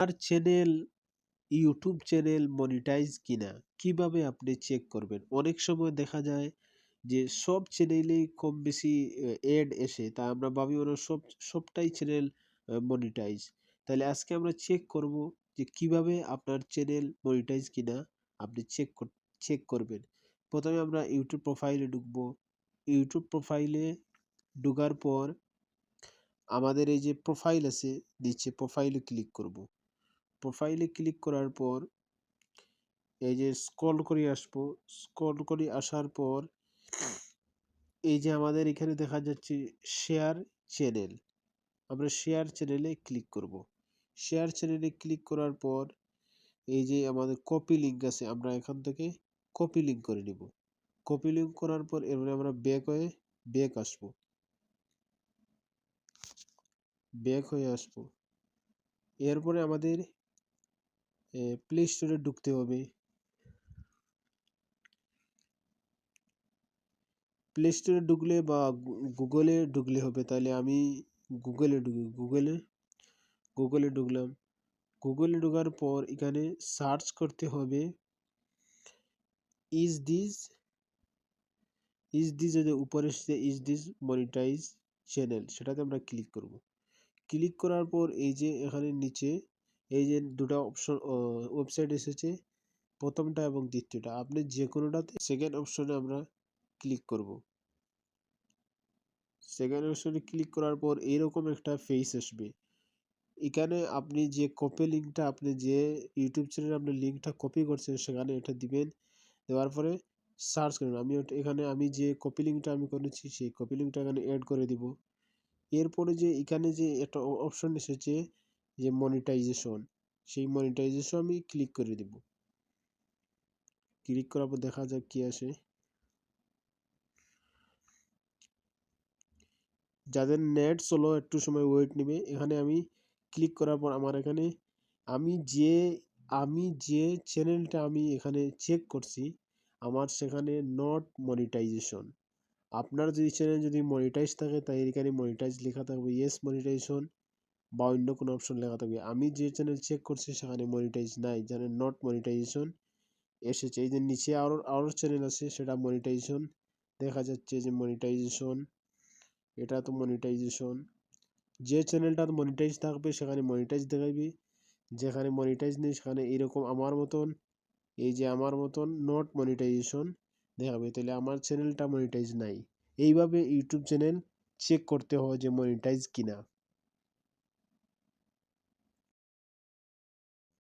আর channel YouTube channel monetize কিনা, কীভাবে আপনি চেক করবেন? অনেক সময় দেখা যায় যে সব চ্যানেলেই কম বেশি অ্যাড এসে, তা আমরা ভাবি ওরা সব, সবটাই চ্যানেল মনিটাইজ তাহলে আজকে আমরা চেক করব যে কীভাবে আপনার চ্যানেল মনিটাইজ কিনা আপনি চেক চেক করবেন। প্রথমে আমরা ইউটিউব প্রোফাইলে ঢুকব। ইউটিউব প্রোফাইলে ঢোকার পর আমাদের এই যে প্রোফাইল আছে, নিচে প্রোফাইলে ক্লিক করব। প্রোফাইলে ক্লিক করার পর, এই যে স্ক্রল করে আসব স্ক্রল করে আসার পর, এই যে আমাদের এখানে দেখা যাচ্ছে শেয়ার চ্যানেল আমরা শেয়ার চ্যানেলে ক্লিক করব। শেয়ার চ্যানেলে ক্লিক করার পর, এই যে আমাদের কপি লিঙ্ক আছে, আমরা এখান থেকে কপি লিঙ্ক করে নিব। কপি লিঙ্ক করার পর এরপরে আমরা ব্যাক হয়ে ব্যাক আসব। ব্যাক হয়ে আসব। এরপরে আমাদের প্লে স্টোরে ঢুকতে হবে। প্লে স্টোরে ঢুকলে বা গুগলে ঢুকলে হবে। তাহলে আমি গুগলে ঢুকি গুগলে গুগলে ঢুকলাম। গুগলে ঢোকার পর এখানে সার্চ করতে হবে। ইজ দিস ইজ দিস যদি উপরে এসছে ইজ দিস মনিটাইজ চ্যানেল সেটাতে আমরা ক্লিক করব। ক্লিক করার পর এই যে এখানে নিচে এই যে দুটো অপশন ওয়েবসাইট এসেছে, প্রথমটা এবং দ্বিতীয়টা। আপনি যে কোনোটাতে সেকেন্ড অপশনে আমরা ক্লিক করব। সেকেন্ড অপশনে ক্লিক করার পর এরকম একটা ফেস আসবে। এখানে আপনি যে কপি লিঙ্কটা আপনি যে ইউটিউব চ্যানেলে আপনি লিঙ্কটা কপি করছেন, সেখানে এটা দিবেন। দেওয়ার পরে সার্চ করবেন। আমি এখানে আমি যে কপি লিঙ্কটা আমি করেছি, সেই কপি লিঙ্কটা এখানে অ্যাড করে দিব। এরপরে যে এখানে যে একটা অপশন এসেছে যে মনিটাইজেশন সেই মনিটাইজেশন আমি ক্লিক করে দিব। ক্লিক করার পর দেখা যাক কি আসে। যাদের নেট চলো একটু সময় ওয়েট নেবে, এখানে আমি ক্লিক করার পর আমার এখানে আমি যে আমি যে চ্যানেলটা আমি এখানে চেক করছি, আমার সেখানে নট মনিটাইজেশন আপনার যদি চ্যানেল যদি মনিটাইজ থাকে তাই এখানে মনিটাইজ লেখা থাকবে ইয়েস মনিটাইজেশন বা অন্য কোনো অপশন লেখা থাকবে। আমি যে চ্যানেল চেক করছি সেখানে মনিটাইজ নাই, যেখানে নট মনিটাইজেশন এসেছে। এই যে নিচে আরও আরও চ্যানেল আছে, সেটা মনিটাইজেশন দেখা যাচ্ছে যে মনিটাইজেশন এটা তো মনিটাইজেশন যে চ্যানেলটা মনিটাইজ থাকবে, সেখানে মনিটাইজ দেখাইবে। যেখানে মনিটাইজ নেই, সেখানে এরকম আমার মতন, এই যে আমার মতন নট মনিটাইজেশন দেখাবে। তাহলে আমার চ্যানেলটা মনিটাইজ নাই। এইভাবে ইউটিউব চ্যানেল চেক করতে হয় যে মনিটাইজ কিনা।